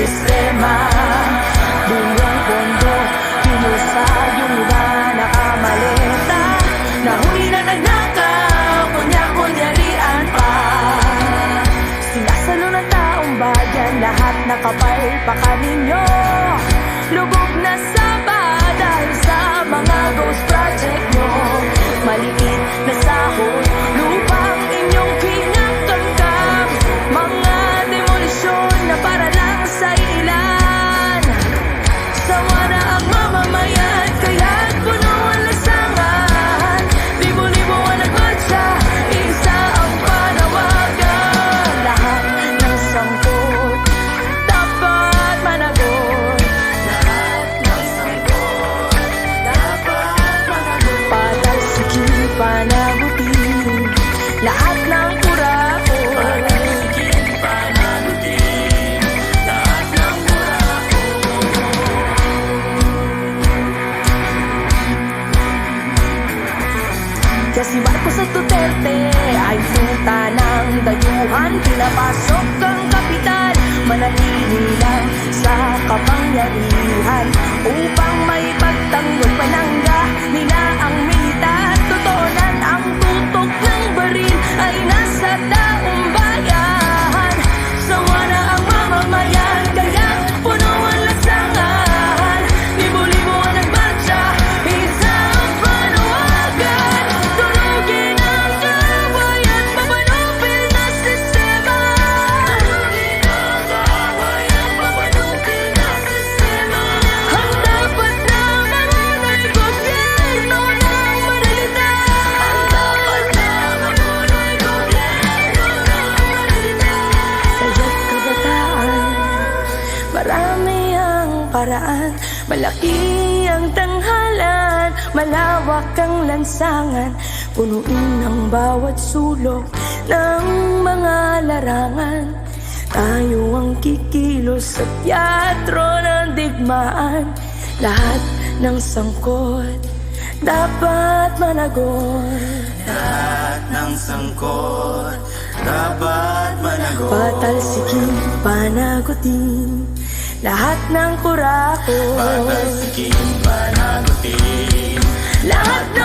sistema. Buwang pondo, kinusa yung iba nakamaleta. Nahuli na nagnakaw, kunya-kunyarian pa. Sinasalo ng taong bayan, lahat nakapalpakan ninyo. Lubog na saba dahil sa mga ghost project nyo. Maliit na sahod, lupang dayuhan Pinapasok ang kapital, manatili lang sa kapangyarihan Upang may pagtanggol panangga nila ang militar Tutunan ang tutok paraan. Malaki ang tanghalan Malawak ang lansangan. Punuin ang bawat sulok Ng mga larangan. Tayo ang kikilos sa teatro ng digmaan. Lahat ng sangkot Dapat managot. Lahat ng sangkot dapat managot. Patalsikin, panagutin Lahat ng kurakot Patalsikin, panagutin. Lahat ng